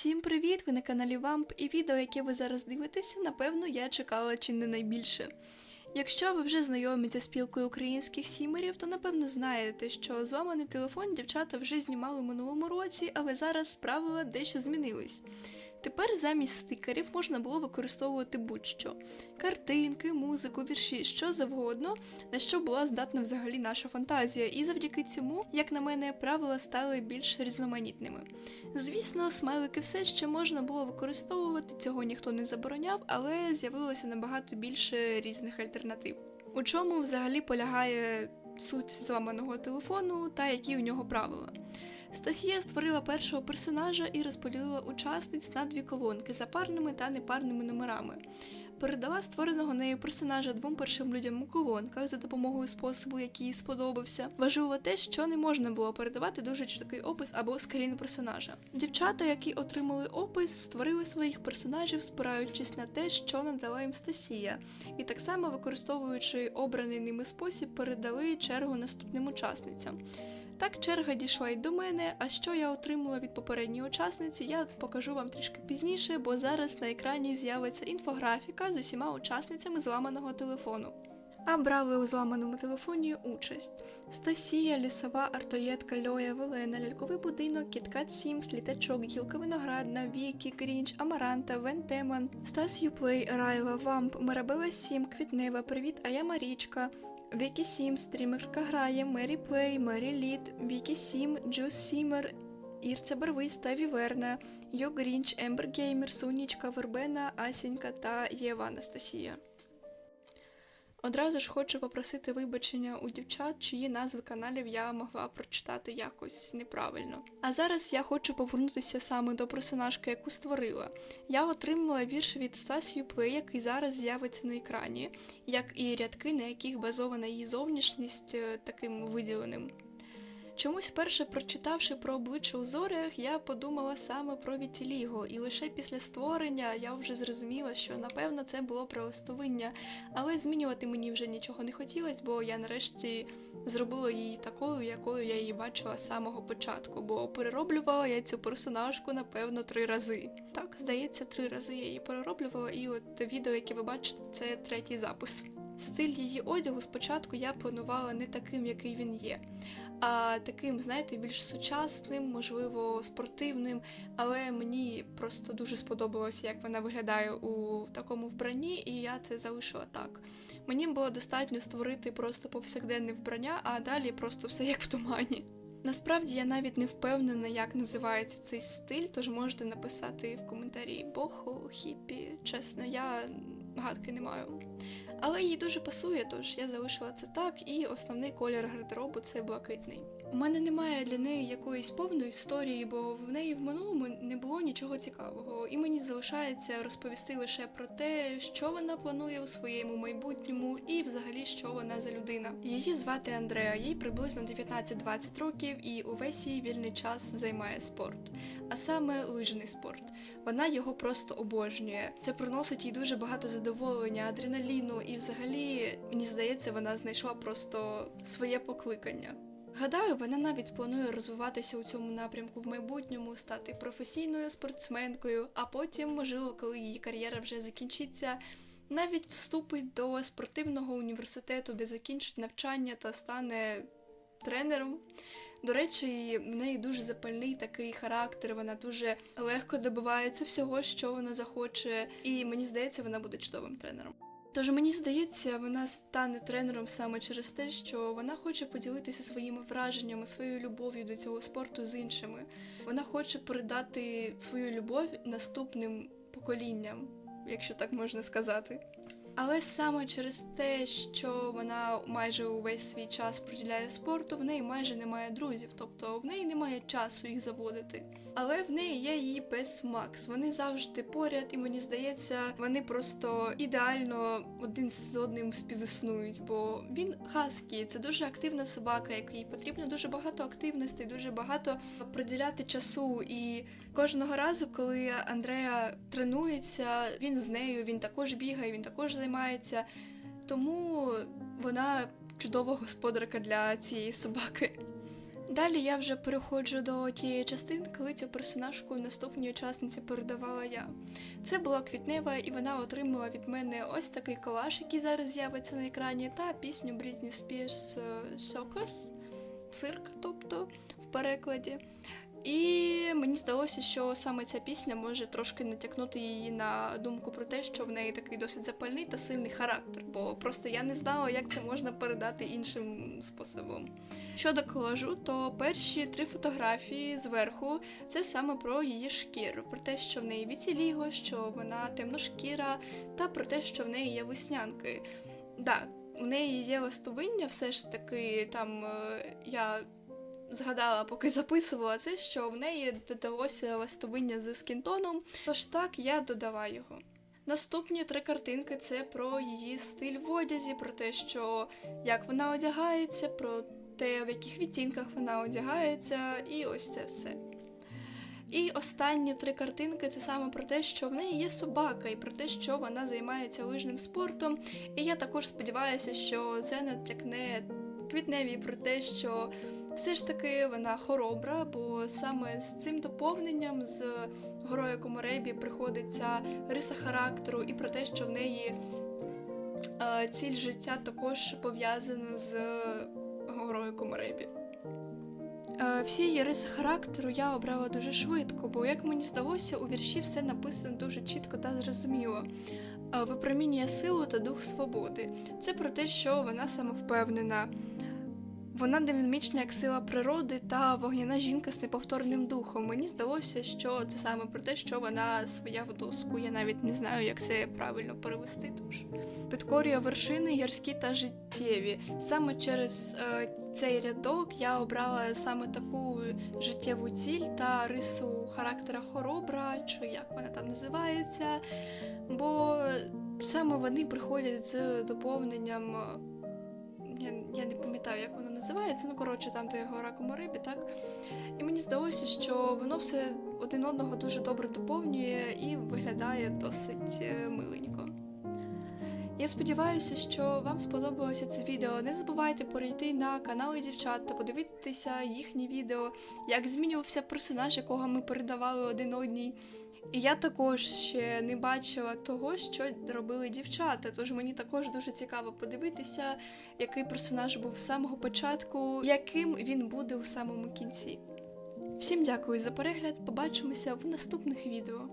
Всім привіт! Ви на каналі Вамп і відео, яке ви зараз дивитеся, напевно, я чекала чи не найбільше. Якщо ви вже знайомі зі спілкою українських сімерів, то напевно знаєте, що з вами не телефон дівчата вже знімали минулому році, але зараз правила дещо змінились. Тепер замість стикерів можна було використовувати будь-що: картинки, музику, вірші, що завгодно, на що була здатна взагалі наша фантазія, і завдяки цьому, як на мене, правила стали більш різноманітними. Звісно, смайлики все ще можна було використовувати, цього ніхто не забороняв, але з'явилося набагато більше різних альтернатив. У чому взагалі полягає суть зламаного телефону та які у нього правила? Стасія створила першого персонажа і розподілила учасниць на дві колонки за парними та непарними номерами. Передала створеного нею персонажа двом першим людям у колонках за допомогою способу, який їй сподобався. Важливо те, що не можна було передавати дуже чіткий опис або скрін персонажа. Дівчата, які отримали опис, створили своїх персонажів, спираючись на те, що надала їм Стасія, і так само використовуючи обраний ними спосіб, передали чергу наступним учасницям. Так черга дійшла й до мене, а що я отримала від попередньої учасниці, я покажу вам трішки пізніше, бо зараз на екрані з'явиться інфографіка з усіма учасницями зламаного телефону. А брали у зламаному телефоні участь: Стасія, лісова, артоєтка, Льоя, Велена, ляльковий будинок, Кіткат Сімс, літачок, гілка виноградна, Вікі, Грінч, Амаранта, Вентеман, Стас Юплей, Райла, Вамп, Марабела Сім, Квітнева, Привіт, а я Марічка. Вікі Сім, стрімерка грає, Мері Плей, Мері Лід, Вікі Сім, Джус Сімер, Ірця Барвиста, Віверна, Йо Грінч, Ембер Геймер, Сонічка, Вербена, Асінька та Єва Анастасія. Одразу ж хочу попросити вибачення у дівчат, чиї назви каналів я могла прочитати якось неправильно. А зараз я хочу повернутися саме до персонажки, яку створила. Я отримала вірш від Стас Юплей, який зараз з'явиться на екрані, як і рядки, на яких базована її зовнішність е, таким виділеним. Чомусь перше прочитавши про обличчя у зорях, я подумала саме про Вітіліго, і лише після створення я вже зрозуміла, що напевно це було правоставиння, але змінювати мені вже нічого не хотілося, бо я нарешті зробила її такою, якою я її бачила з самого початку, бо перероблювала я цю персонажку, напевно, три рази. Так, здається, три рази я її перероблювала, і от відео, яке ви бачите, це третій запис. Стиль її одягу спочатку я планувала не таким, який він є, а таким, знаєте, більш сучасним, можливо, спортивним. Але мені просто дуже сподобалося, як вона виглядає у такому вбранні, і я це залишила так. Мені було достатньо створити просто повсякденне вбрання, а далі просто все як в тумані. Насправді я навіть не впевнена, як називається цей стиль, тож можете написати в коментарі бохо, хіпі. Чесно, я гадки не маю. Але їй дуже пасує, тож я залишила це так, і основний колір гардеробу це блакитний. У мене немає для неї якоїсь повної історії, бо в неї в минулому не було нічого цікавого, і мені залишається розповісти лише про те, що вона планує у своєму майбутньому і взагалі що вона за людина. Її звати Андреа, їй приблизно 19-20 років, і увесь її вільний час займає спорт, а саме лижний спорт. Вона його просто обожнює. Це приносить їй дуже багато задоволення, адреналіну, і взагалі мені здається, вона знайшла просто своє покликання. Гадаю, вона навіть планує розвиватися у цьому напрямку в майбутньому, стати професійною спортсменкою, а потім, можливо, коли її кар'єра вже закінчиться, навіть вступить до спортивного університету, де закінчить навчання та стане тренером. До речі, в неї дуже запальний такий характер, вона дуже легко добивається всього, що вона захоче, і мені здається, вона буде чудовим тренером. Тож мені здається, вона стане тренером саме через те, що вона хоче поділитися своїми враженнями, своєю любов'ю до цього спорту з іншими. Вона хоче передати свою любов наступним поколінням, якщо так можна сказати. Але саме через те, що вона майже увесь свій час приділяє спорту, в неї майже немає друзів, тобто в неї немає часу їх заводити. Але в неї є її пес Макс. Вони завжди поряд, і мені здається, вони просто ідеально один з одним співіснують, бо він хаскі, це дуже активна собака, якій потрібно дуже багато активностей, дуже багато приділяти часу. І кожного разу, коли Андрея тренується, він з нею, він також бігає, він також займається. Тому вона чудова господарка для цієї собаки. Далі я вже переходжу до тієї частини, коли цю персонажку наступній учасниці передавала я. Це була квітнева, і вона отримала від мене ось такий колаж, який зараз з'явиться на екрані, та пісню Брітні Спірс Сокерс, цирк, тобто в перекладі. І мені здалося, що саме ця пісня може трошки натякнути її на думку про те, що в неї такий досить запальний та сильний характер, бо просто я не знала, як це можна передати іншим способом. Щодо колажу, то перші три фотографії зверху це саме про її шкіру, про те, що в неї віціліго, що вона темношкіра, та про те, що в неї є веснянки. Да, в неї є ластовиння, все ж таки там е, я згадала, поки записувала це, що в неї додалося ластовиння з скінтоном, тож так я додала його. Наступні три картинки це про її стиль в одязі, про те, що як вона одягається, про те, в яких відтінках вона одягається, і ось це все. І останні три картинки це саме про те, що в неї є собака, і про те, що вона займається лижним спортом. І я також сподіваюся, що це натякне квітневі про те, що все ж таки вона хоробра, бо саме з цим доповненням, з горою Комаребі приходить ця риса характеру, і про те, що в неї е, ціль життя також пов'язана з горою Комаребі. Е, Всі її риси характеру я обрала дуже швидко, бо, як мені здалося, у вірші все написано дуже чітко та зрозуміло. Е, Випромінює силу та дух свободи. Це про те, що вона самовпевнена. Вона динамічна як сила природи та вогняна жінка з неповторним духом. Мені здалося, що це саме про те, що вона своя в доску. Я навіть не знаю, як це правильно перевести. Тож підкорює вершини гірські та життєві. Саме через е, цей рядок я обрала саме таку життєву ціль та рису характера хоробра, чи як вона там називається. Бо саме вони приходять з доповненням. Я, я не пам'ятаю, як воно називається, ну коротше, там де гора Комарибі, так? І мені здалося, що воно все один одного дуже добре доповнює і виглядає досить е, миленько. Я сподіваюся, що вам сподобалося це відео. Не забувайте перейти на канали дівчат та подивитися їхні відео, як змінювався персонаж, якого ми передавали один одній. І я також ще не бачила того, що робили дівчата. Тож мені також дуже цікаво подивитися, який персонаж був з самого початку, яким він буде у самому кінці. Всім дякую за перегляд. Побачимося в наступних відео.